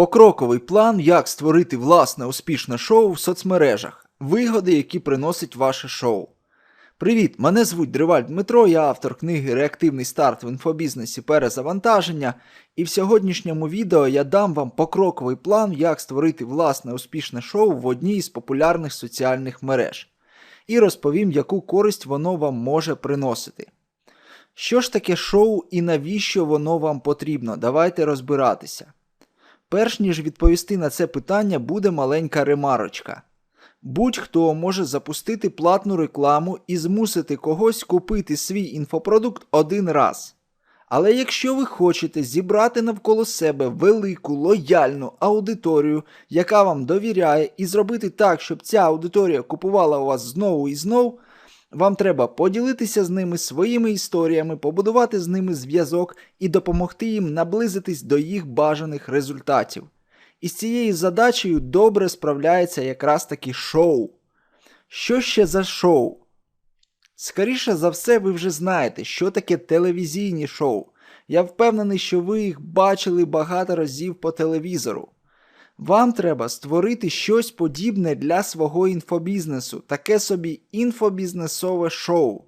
Покроковий план, як створити власне успішне шоу в соцмережах, вигоди, які приносить ваше шоу. Привіт! Мене звуть Дриваль Дмитро, я автор книги Реактивний старт в інфобізнесі перезавантаження. І в сьогоднішньому відео я дам вам покроковий план, як створити власне успішне шоу в одній із популярних соціальних мереж. І розповім, яку користь воно вам може приносити. Що ж таке шоу і навіщо воно вам потрібно? Давайте розбиратися. Перш ніж відповісти на це питання, буде маленька ремарочка. Будь-хто може запустити платну рекламу і змусити когось купити свій інфопродукт один раз. Але якщо ви хочете зібрати навколо себе велику лояльну аудиторію, яка вам довіряє, і зробити так, щоб ця аудиторія купувала у вас знову і знову, вам треба поділитися з ними своїми історіями, побудувати з ними зв'язок і допомогти їм наблизитись до їх бажаних результатів. І з цією задачею добре справляється якраз таки шоу. Що ще за шоу? Скоріше за все, ви вже знаєте, що таке телевізійні шоу. Я впевнений, що ви їх бачили багато разів по телевізору. Вам треба створити щось подібне для свого інфобізнесу, таке собі інфобізнесове шоу.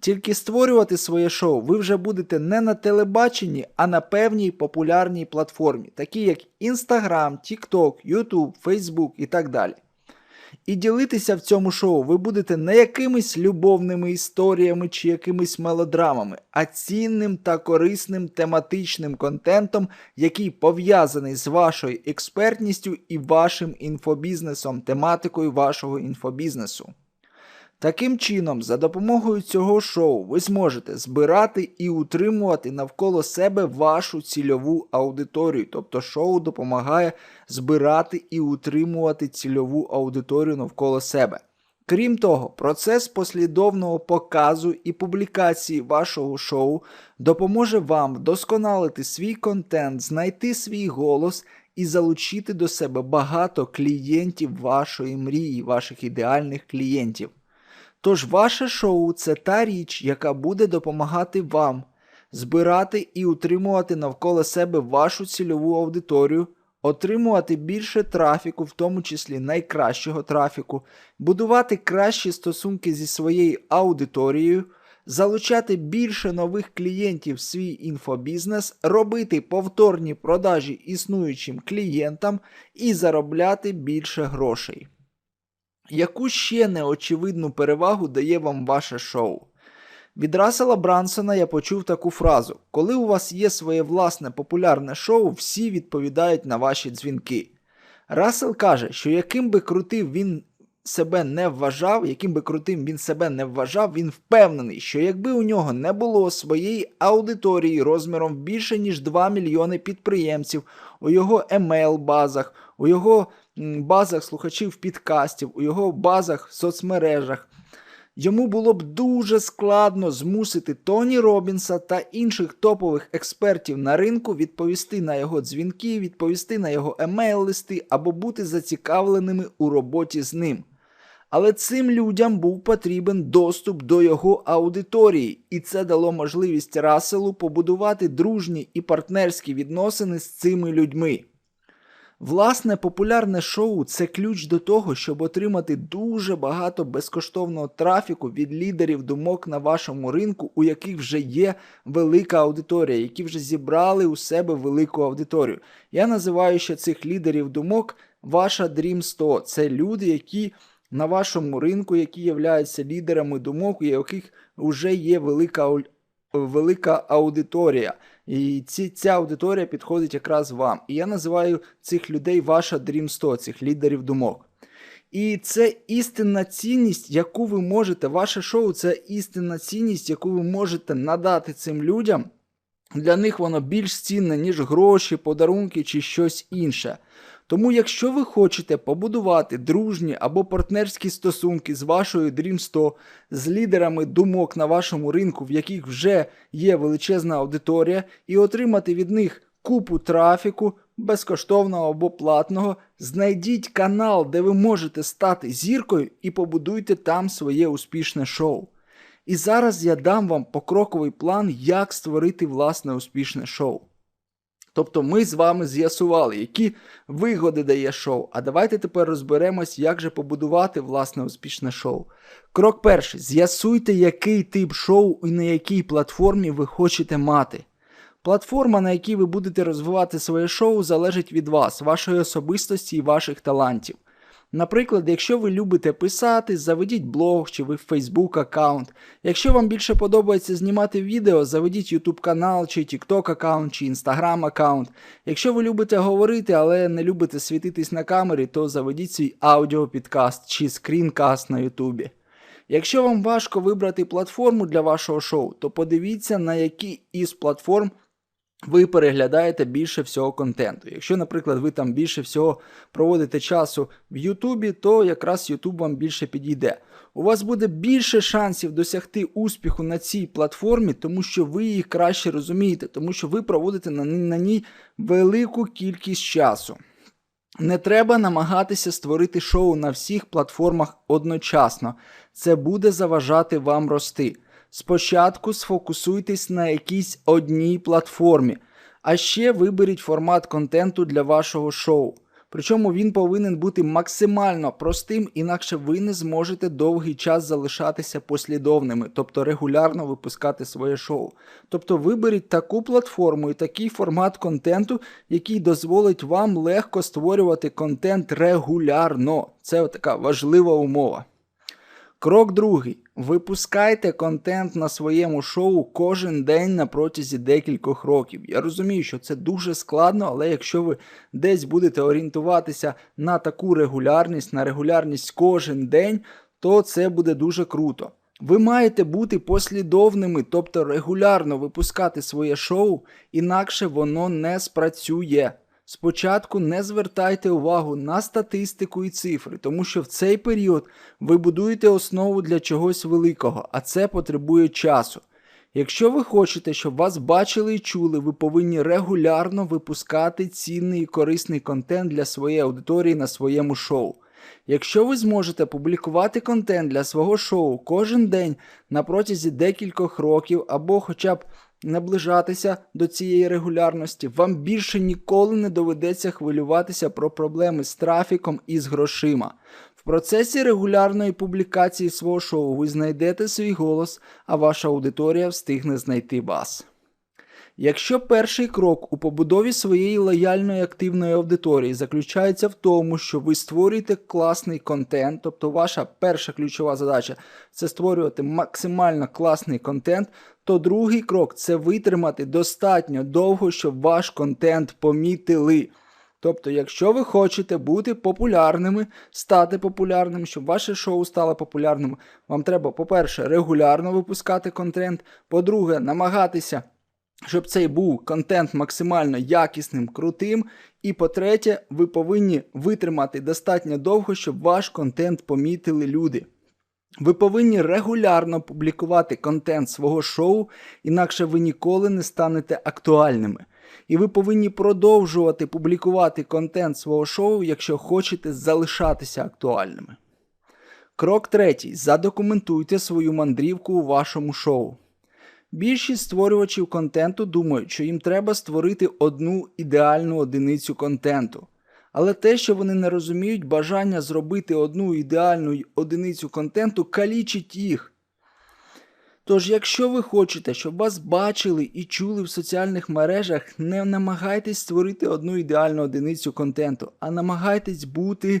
Тільки створювати своє шоу ви вже будете не на телебаченні, а на певній популярній платформі, такі як Instagram, TikTok, YouTube, Facebook і так далі. І ділитися в цьому шоу ви будете не якимись любовними історіями чи якимись мелодрамами, а цінним та корисним тематичним контентом, який пов'язаний з вашою експертністю і вашим інфобізнесом, тематикою вашого інфобізнесу. Таким чином, за допомогою цього шоу ви зможете збирати і утримувати навколо себе вашу цільову аудиторію. Тобто шоу допомагає збирати і утримувати цільову аудиторію навколо себе. Крім того, процес послідовного показу і публікації вашого шоу допоможе вам вдосконалити свій контент, знайти свій голос і залучити до себе багато клієнтів вашої мрії, ваших ідеальних клієнтів. Тож ваше шоу це та річ, яка буде допомагати вам збирати і утримувати навколо себе вашу цільову аудиторію, отримувати більше трафіку, в тому числі найкращого трафіку, будувати кращі стосунки зі своєю аудиторією, залучати більше нових клієнтів в свій інфобізнес, робити повторні продажі існуючим клієнтам і заробляти більше грошей. Яку ще неочевидну перевагу дає вам ваше шоу? Від Рассела Брансона я почув таку фразу: коли у вас є своє власне популярне шоу, всі відповідають на ваші дзвінки. Рассел каже, що яким би крутим він себе не вважав, яким би крутим він себе не вважав, він впевнений, що якби у нього не було своєї аудиторії розміром більше ніж 2 мільйони підприємців у його емейл-базах, у його базах слухачів підкастів, у його базах в соцмережах. Йому було б дуже складно змусити Тоні Робінса та інших топових експертів на ринку відповісти на його дзвінки, відповісти на його емейл-листи або бути зацікавленими у роботі з ним. Але цим людям був потрібен доступ до його аудиторії, і це дало можливість Расселу побудувати дружні і партнерські відносини з цими людьми. Власне, популярне шоу це ключ до того, щоб отримати дуже багато безкоштовного трафіку від лідерів думок на вашому ринку, у яких вже є велика аудиторія, які вже зібрали у себе велику аудиторію. Я називаю ще цих лідерів думок ваша Dream 100. Це люди, які на вашому ринку, які являються лідерами думок, у яких вже є велика велика аудиторія. І ці, ця аудиторія підходить якраз вам. І я називаю цих людей ваша Dream 100, цих лідерів думок. І це істинна цінність, яку ви можете, ваше шоу це істинна цінність, яку ви можете надати цим людям. Для них воно більш цінне, ніж гроші, подарунки чи щось інше. Тому, якщо ви хочете побудувати дружні або партнерські стосунки з вашою Dream 100, з лідерами думок на вашому ринку, в яких вже є величезна аудиторія, і отримати від них купу трафіку, безкоштовного або платного, знайдіть канал, де ви можете стати зіркою, і побудуйте там своє успішне шоу. І зараз я дам вам покроковий план, як створити власне успішне шоу. Тобто ми з вами з'ясували, які вигоди дає шоу. А давайте тепер розберемось, як же побудувати власне успішне шоу. Крок перший: з'ясуйте, який тип шоу і на якій платформі ви хочете мати. Платформа, на якій ви будете розвивати своє шоу, залежить від вас, вашої особистості і ваших талантів. Наприклад, якщо ви любите писати, заведіть блог чи ви Facebook аккаунт. Якщо вам більше подобається знімати відео, заведіть YouTube канал, чи TikTok аккаунт, чи Instagram аккаунт. Якщо ви любите говорити, але не любите світитись на камері, то заведіть свій аудіопідкаст чи скрінкаст на YouTube. Якщо вам важко вибрати платформу для вашого шоу, то подивіться, на які із платформ ви переглядаєте більше всього контенту. Якщо, наприклад, ви там більше всього проводите часу в Ютубі, то якраз Ютуб вам більше підійде. У вас буде більше шансів досягти успіху на цій платформі, тому що ви її краще розумієте, тому що ви проводите на, на ній велику кількість часу. Не треба намагатися створити шоу на всіх платформах одночасно. Це буде заважати вам рости. Спочатку сфокусуйтесь на якійсь одній платформі, а ще виберіть формат контенту для вашого шоу. Причому він повинен бути максимально простим, інакше ви не зможете довгий час залишатися послідовними, тобто регулярно випускати своє шоу. Тобто виберіть таку платформу і такий формат контенту, який дозволить вам легко створювати контент регулярно. Це така важлива умова. Крок другий. Випускайте контент на своєму шоу кожен день на протязі декількох років. Я розумію, що це дуже складно, але якщо ви десь будете орієнтуватися на таку регулярність, на регулярність кожен день, то це буде дуже круто. Ви маєте бути послідовними, тобто регулярно випускати своє шоу, інакше воно не спрацює. Спочатку не звертайте увагу на статистику і цифри, тому що в цей період ви будуєте основу для чогось великого, а це потребує часу. Якщо ви хочете, щоб вас бачили і чули, ви повинні регулярно випускати цінний і корисний контент для своєї аудиторії на своєму шоу. Якщо ви зможете публікувати контент для свого шоу кожен день на протязі декількох років або хоча б наближатися до цієї регулярності, вам більше ніколи не доведеться хвилюватися про проблеми з трафіком і з грошима. В процесі регулярної публікації свого шоу ви знайдете свій голос, а ваша аудиторія встигне знайти вас. Якщо перший крок у побудові своєї лояльної активної аудиторії заключається в тому, що ви створюєте класний контент, тобто ваша перша ключова задача це створювати максимально класний контент, то другий крок це витримати достатньо довго, щоб ваш контент помітили. Тобто, якщо ви хочете бути популярними, стати популярним, щоб ваше шоу стало популярним, вам треба, по-перше, регулярно випускати контент, по-друге, намагатися щоб цей був контент максимально якісним, крутим. І по-третє, ви повинні витримати достатньо довго, щоб ваш контент помітили люди. Ви повинні регулярно публікувати контент свого шоу, інакше ви ніколи не станете актуальними. І ви повинні продовжувати публікувати контент свого шоу, якщо хочете залишатися актуальними. Крок третій. Задокументуйте свою мандрівку у вашому шоу. Більшість створювачів контенту думають, що їм треба створити одну ідеальну одиницю контенту. Але те, що вони не розуміють, бажання зробити одну ідеальну одиницю контенту калічить їх. Тож, якщо ви хочете, щоб вас бачили і чули в соціальних мережах, не намагайтесь створити одну ідеальну одиницю контенту, а намагайтесь бути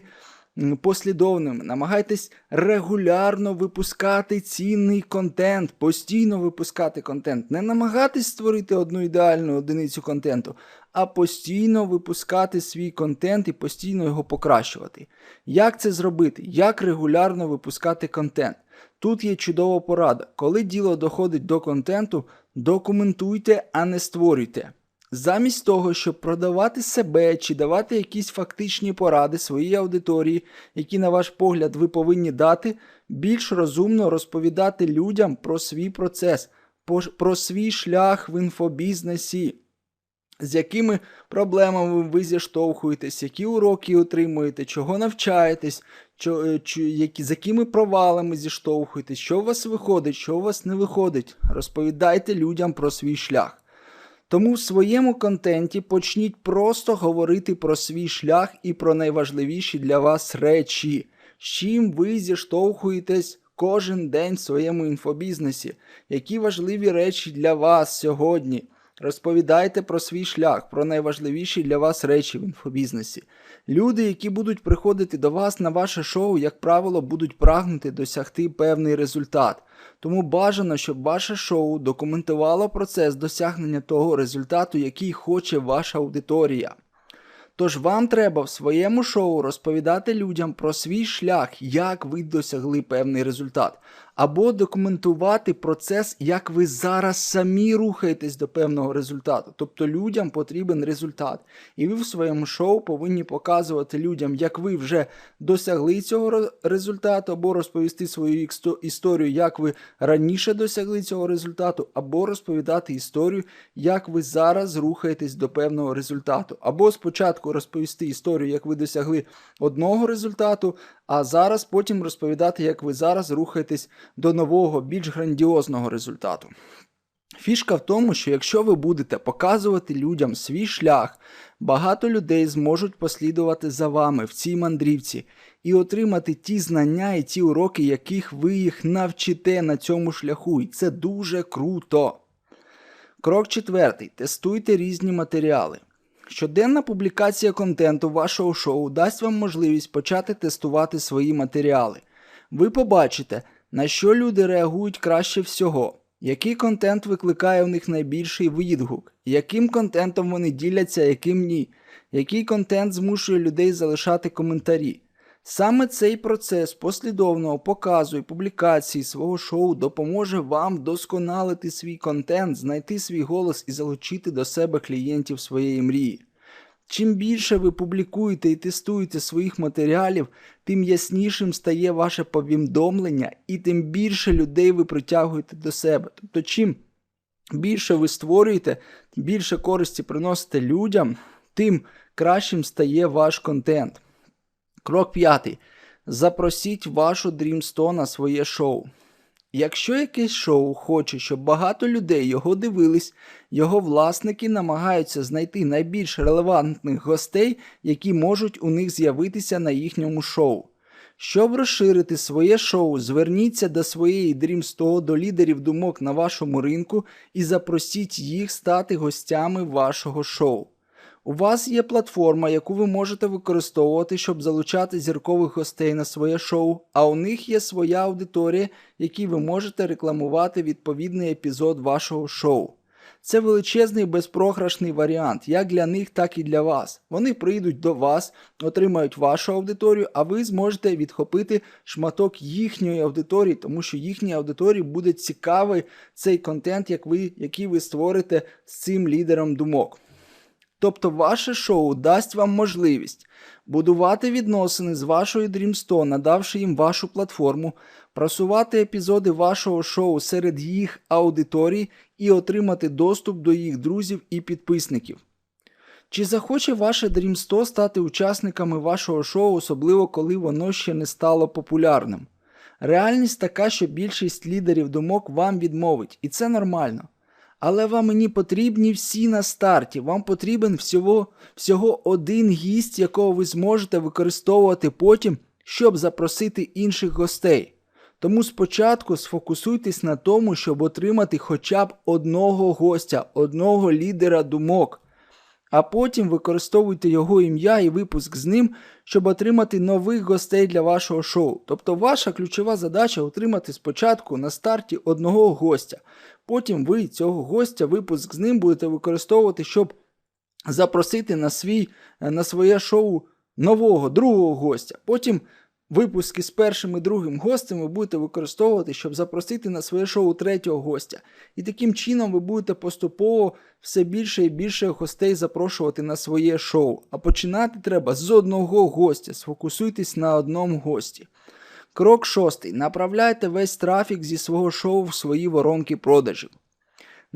послідовними, намагайтесь регулярно випускати цінний контент, постійно випускати контент. Не намагайтесь створити одну ідеальну одиницю контенту, а постійно випускати свій контент і постійно його покращувати. Як це зробити? Як регулярно випускати контент? Тут є чудова порада. Коли діло доходить до контенту, документуйте, а не створюйте. Замість того, щоб продавати себе чи давати якісь фактичні поради своїй аудиторії, які, на ваш погляд, ви повинні дати, більш розумно розповідати людям про свій процес, про свій шлях в інфобізнесі, з якими проблемами ви зіштовхуєтесь, які уроки отримуєте, чого навчаєтесь, чи, які, з якими провалами зіштовхуєтесь, що у вас виходить, що у вас не виходить. Розповідайте людям про свій шлях. Тому в своєму контенті почніть просто говорити про свій шлях і про найважливіші для вас речі, з чим ви зіштовхуєтесь кожен день в своєму інфобізнесі, які важливі речі для вас сьогодні. Розповідайте про свій шлях, про найважливіші для вас речі в інфобізнесі. Люди, які будуть приходити до вас на ваше шоу, як правило, будуть прагнути досягти певний результат. Тому бажано, щоб ваше шоу документувало процес досягнення того результату, який хоче ваша аудиторія. Тож вам треба в своєму шоу розповідати людям про свій шлях, як ви досягли певний результат, або документувати процес, як ви зараз самі рухаєтесь до певного результату. Тобто людям потрібен результат. І ви в своєму шоу повинні показувати людям, як ви вже досягли цього результату, або розповісти свою історію, як ви раніше досягли цього результату, або розповідати історію, як ви зараз рухаєтесь до певного результату. Або спочатку розповісти історію, як ви досягли одного результату, а зараз потім розповідати, як ви зараз рухаєтесь до нового, більш грандіозного результату. Фішка в тому, що якщо ви будете показувати людям свій шлях, багато людей зможуть послідувати за вами в цій мандрівці і отримати ті знання і ті уроки, яких ви їх навчите на цьому шляху. І це дуже круто. Крок четвертий. Тестуйте різні матеріали. Щоденна публікація контенту вашого шоу дасть вам можливість почати тестувати свої матеріали. Ви побачите, на що люди реагують краще всього, який контент викликає в них найбільший відгук, яким контентом вони діляться, яким ні, який контент змушує людей залишати коментарі. Саме цей процес послідовного показу і публікації свого шоу допоможе вам вдосконалити свій контент, знайти свій голос і залучити до себе клієнтів своєї мрії. Чим більше ви публікуєте і тестуєте своїх матеріалів, тим яснішим стає ваше повідомлення, і тим більше людей ви притягуєте до себе. Тобто, чим більше ви створюєте, тим більше користі приносите людям, тим кращим стає ваш контент. Крок п'ятий. Запросіть вашу 100 на своє шоу. Якщо якесь шоу хоче, щоб багато людей його дивились, його власники намагаються знайти найбільш релевантних гостей, які можуть у них з'явитися на їхньому шоу. Щоб розширити своє шоу, зверніться до своєї Dream 100, до лідерів думок на вашому ринку і запросіть їх стати гостями вашого шоу. У вас є платформа, яку ви можете використовувати, щоб залучати зіркових гостей на своє шоу, а у них є своя аудиторія, якій ви можете рекламувати відповідний епізод вашого шоу. Це величезний безпрограшний варіант, як для них, так і для вас. Вони прийдуть до вас, отримають вашу аудиторію, а ви зможете відхопити шматок їхньої аудиторії, тому що їхній аудиторії буде цікавий цей контент, як ви, який ви створите з цим лідером думок. Тобто ваше шоу дасть вам можливість будувати відносини з вашою Dream 100, надавши їм вашу платформу, просувати епізоди вашого шоу серед їх аудиторій і отримати доступ до їх друзів і підписників. Чи захоче ваше Dream 100 стати учасниками вашого шоу, особливо коли воно ще не стало популярним? Реальність така, що більшість лідерів думок вам відмовить, і це нормально. Але вам мені потрібні всі на старті. Вам потрібен всього всього один гість, якого ви зможете використовувати потім, щоб запросити інших гостей. Тому спочатку сфокусуйтесь на тому, щоб отримати хоча б одного гостя, одного лідера думок, а потім використовуйте його ім'я і випуск з ним, щоб отримати нових гостей для вашого шоу. Тобто ваша ключова задача отримати спочатку на старті одного гостя. Потім ви цього гостя, випуск з ним будете використовувати, щоб запросити на свій, на своє шоу нового другого гостя. Потім випуски з першим і другим гостем ви будете використовувати, щоб запросити на своє шоу третього гостя. І таким чином ви будете поступово все більше і більше гостей запрошувати на своє шоу. А починати треба з одного гостя. Сфокусуйтесь на одному гості. Крок шостий. Направляйте весь трафік зі свого шоу в свої воронки продажів.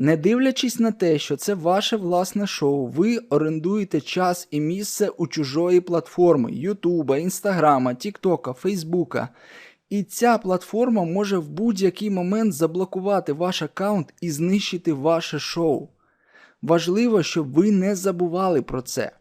Не дивлячись на те, що це ваше власне шоу, ви орендуєте час і місце у чужої платформи Ютуба, Інстаграма, Тіктока, Фейсбука. І ця платформа може в будь-який момент заблокувати ваш аккаунт і знищити ваше шоу. Важливо, щоб ви не забували про це.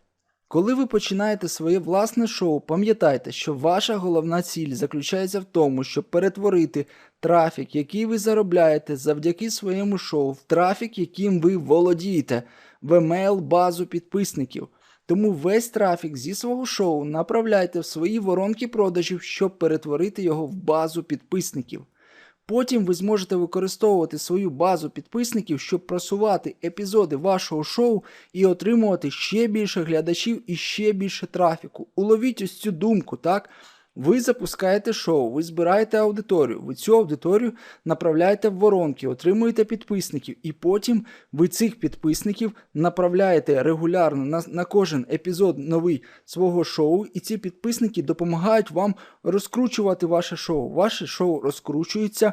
Коли ви починаєте своє власне шоу, пам'ятайте, що ваша головна ціль заключається в тому, щоб перетворити трафік, який ви заробляєте завдяки своєму шоу, в трафік, яким ви володієте, в емейл базу підписників. Тому весь трафік зі свого шоу направляйте в свої воронки продажів, щоб перетворити його в базу підписників. Потім ви зможете використовувати свою базу підписників, щоб просувати епізоди вашого шоу і отримувати ще більше глядачів і ще більше трафіку. Уловіть ось цю думку, так? Ви запускаєте шоу, ви збираєте аудиторію, ви цю аудиторію направляєте в воронки, отримуєте підписників, і потім ви цих підписників направляєте регулярно на, на кожен епізод новий свого шоу, і ці підписники допомагають вам розкручувати ваше шоу. Ваше шоу розкручується.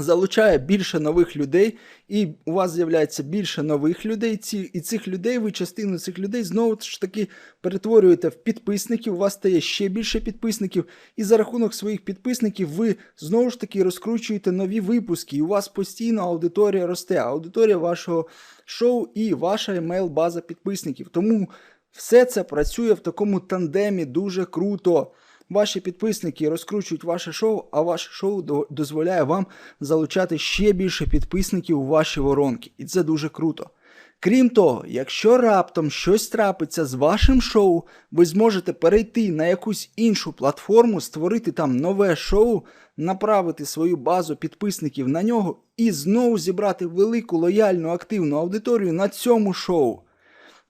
Залучає більше нових людей, і у вас з'являється більше нових людей. Ці, і цих людей, ви частину цих людей знову ж таки перетворюєте в підписників. У вас стає ще більше підписників, і за рахунок своїх підписників ви знову ж таки розкручуєте нові випуски. І у вас постійно аудиторія росте. Аудиторія вашого шоу і ваша емейл-база підписників. Тому все це працює в такому тандемі дуже круто. Ваші підписники розкручують ваше шоу, а ваше шоу дозволяє вам залучати ще більше підписників у ваші воронки. І це дуже круто. Крім того, якщо раптом щось трапиться з вашим шоу, ви зможете перейти на якусь іншу платформу, створити там нове шоу, направити свою базу підписників на нього і знову зібрати велику лояльну активну аудиторію на цьому шоу.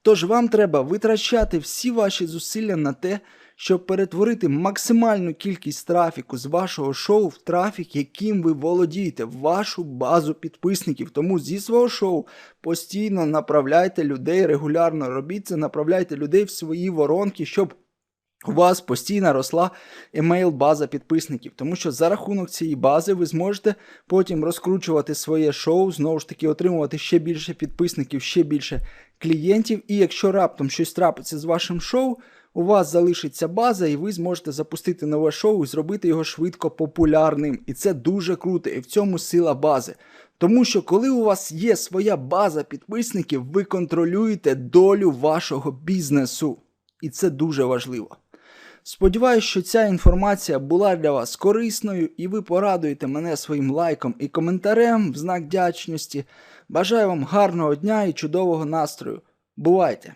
Тож вам треба витрачати всі ваші зусилля на те, щоб перетворити максимальну кількість трафіку з вашого шоу в трафік, яким ви володієте, в вашу базу підписників. Тому зі свого шоу постійно направляйте людей, регулярно робіть це, направляйте людей в свої воронки, щоб у вас постійно росла емейл-база підписників, тому що за рахунок цієї бази ви зможете потім розкручувати своє шоу, знову ж таки отримувати ще більше підписників, ще більше клієнтів. І якщо раптом щось трапиться з вашим шоу, у вас залишиться база, і ви зможете запустити нове шоу і зробити його швидко популярним. І це дуже круто, і в цьому сила бази. Тому що коли у вас є своя база підписників, ви контролюєте долю вашого бізнесу. І це дуже важливо. Сподіваюсь, що ця інформація була для вас корисною і ви порадуєте мене своїм лайком і коментарем в знак вдячності. Бажаю вам гарного дня і чудового настрою. Бувайте!